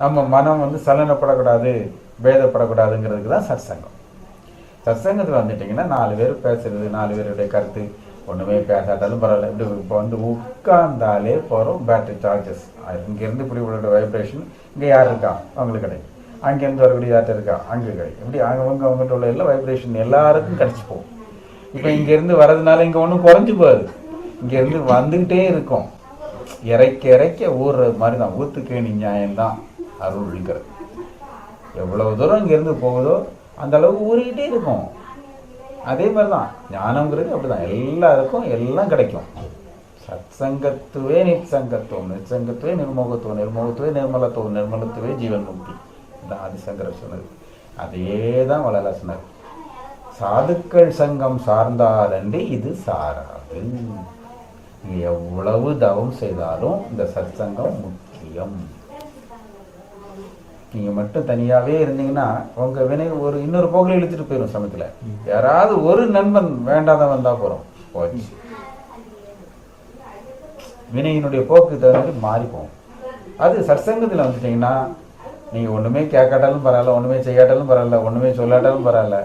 நம்ம மனம் வந்து சலனப்படக்கூடாது பேதப்படக்கூடாதுங்கிறதுக்கு தான் சத்சங்கம். சத்சங்கத்தில் வந்துட்டிங்கன்னா நாலு பேர் பேசுறது நாலு பேருடைய கருத்து ஒன்றுமே பேசாட்டாலும் பரவாயில்ல. இப்படி இப்போ வந்து உட்கார்ந்தாலே போகிறோம் பேட்டரி சார்ஜஸ் இங்கேருந்து இப்படி உள்ள வைப்ரேஷன் இங்கே யார் இருக்கா? அவங்களுக்கு கிடைக்கும். அங்கேருந்து வரக்கூடிய யார்கிட்ட இருக்கா? அங்கே கிடைக்கும். இப்படி அவங்க அவங்ககிட்ட உள்ள எல்லா வைப்ரேஷன் எல்லாருக்கும் கிடச்சி போகும். இப்போ இங்கேருந்து வர்றதுனால இங்கே ஒன்றும் குறைஞ்சு போகாது. இங்கேருந்து வந்துக்கிட்டே இருக்கும். இறைக்க இறைக்க ஊறுறது மாதிரி தான். ஊத்துக்கேணி நியாயம்தான். அருள்ங்கிறது எவ்வளவு தூரம் இங்கேருந்து போகுதோ அந்த அளவுக்கு ஊறிக்கிட்டே இருக்கும். அதே மாதிரி தான் ஞானங்கிறது அப்படிதான். எல்லாருக்கும் எல்லாம் கிடைக்கும். சத்சங்கத்துவே நிச்சங்கத்துவம் நிச்சங்கத்துவே நிர்மோகத்துவம் நிர்மோகத்துவே நிர்மலத்துவம் நிர்மலத்துவே ஜீவன் முக்தி இதான் ஆதிசங்கரர் சொன்னது. அதே தான் வளர சொன்னார் சாதுக்கள் சங்கம் சார்ந்தாலன்றி இது சாராது. எவ்வளவு தவம் செய்தாலும் இந்த சத்சங்கம் முக்கியம். நீங்க மட்டும் தனியாவே இருந்தீங்கன்னா உங்க வினை ஒரு இன்னொரு போக்கில் இழுத்துட்டு போயிடும் சமயத்துல. யாராவது ஒரு நண்பன் வேண்டாத வந்தா போறோம். போச்சு. வினையினுடைய போக்கு தகுந்த மாதிரி மாறி போகும். அது சத்சங்கத்தில் வந்துட்டீங்கன்னா நீங்க ஒண்ணுமே கேட்காட்டாலும் பரவாயில்ல ஒண்ணுமே செய்யாட்டாலும் பரவாயில்ல ஒண்ணுமே சொல்லாட்டாலும் பரவாயில்ல.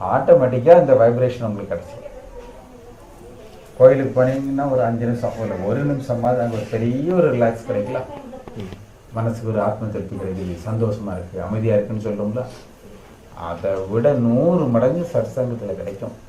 ஆட்டோமேட்டிக்கா இந்த வைப்ரேஷன் உங்களுக்கு கிடைச்சிடும் கோயிலுக்கு போனீங்கன்னா ஒரு அஞ்சு நிமிஷம் ஒரு ஒரு நிமிஷமாவது அங்கே ஒரு பெரிய ஒரு ரிலாக்ஸ் கிடைக்கலாம் மனசுக்கு ஒரு ஆத்ம திருப்தி கிடைக்குது. சந்தோஷமா இருக்கு. அமைதியா இருக்குன்னு சொல்றோம்ல? அதை விட நூறு மடங்கு சத்சங்கத்துல கிடைக்கும்.